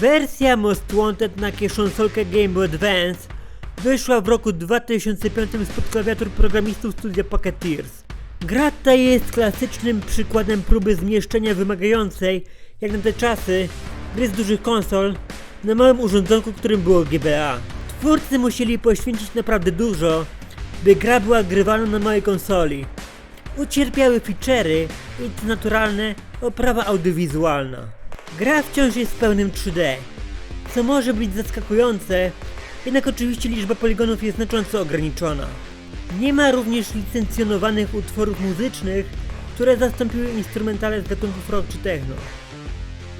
Wersja Most Wanted na kieszonsolkę Game Boy Advance wyszła w roku 2005 spod klawiatur programistów studia Pocketeers. Gra ta jest klasycznym przykładem próby zmieszczenia wymagającej, jak na te czasy, gry z dużych konsol na małym urządzonku, którym było GBA. Twórcy musieli poświęcić naprawdę dużo, by gra była grywalna na małej konsoli. Ucierpiały feature'y i to naturalne oprawa audiowizualna. Gra wciąż jest w pełnym 3D, co może być zaskakujące, jednak oczywiście liczba poligonów jest znacząco ograniczona. Nie ma również licencjonowanych utworów muzycznych, które zastąpiły instrumentale z gatunków rock czy techno.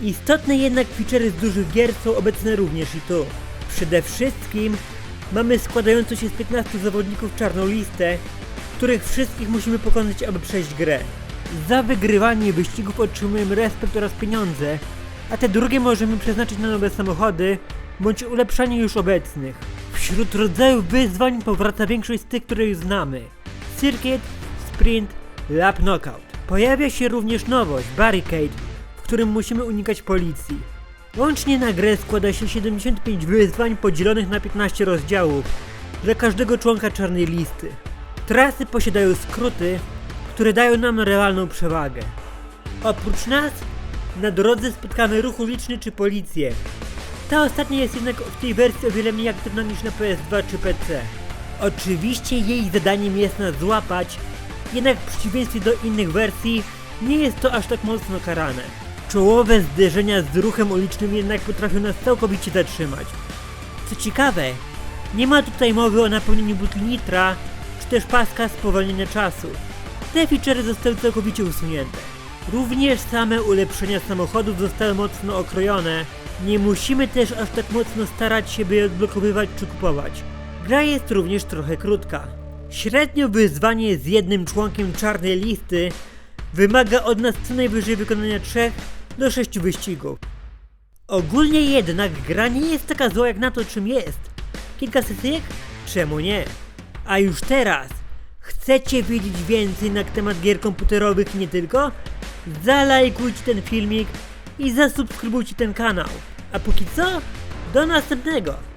Istotne jednak feature'y z dużych gier są obecne również i tu. Przede wszystkim mamy składającą się z 15 zawodników czarną listę, których wszystkich musimy pokonać, aby przejść grę. Za wygrywanie wyścigów otrzymujemy respekt oraz pieniądze, a te drugie możemy przeznaczyć na nowe samochody, bądź ulepszanie już obecnych. Wśród rodzajów wyzwań powraca większość z tych, które już znamy. Circuit, Sprint, Lap Knockout. Pojawia się również nowość, Barricade, w którym musimy unikać policji. Łącznie na grę składa się 75 wyzwań podzielonych na 15 rozdziałów dla każdego członka czarnej listy. Trasy posiadają skróty, które dają nam realną przewagę. Oprócz nas, na drodze spotkamy ruch uliczny czy policję. Ta ostatnia jest jednak w tej wersji o wiele mniej aktywna niż na PS2 czy PC. Oczywiście jej zadaniem jest nas złapać, jednak w przeciwieństwie do innych wersji nie jest to aż tak mocno karane. Czołowe zderzenia z ruchem ulicznym jednak potrafią nas całkowicie zatrzymać. Co ciekawe, nie ma tutaj mowy o napełnieniu butli nitra, czy też paska spowolnienia czasu. Te feature'y zostały całkowicie usunięte. Również same ulepszenia samochodów zostały mocno okrojone. Nie musimy też aż tak mocno starać się, by je odblokowywać czy kupować. Gra jest również trochę krótka. Średnio wyzwanie z jednym członkiem czarnej listy wymaga od nas co najwyżej wykonania 3 do 6 wyścigów. Ogólnie jednak gra nie jest taka zła jak na to czym jest. Kilka sesyjek? Czemu nie? A już teraz, chcecie wiedzieć więcej na temat gier komputerowych i nie tylko? Zalajkujcie ten filmik i zasubskrybujcie ten kanał. A póki co, do następnego!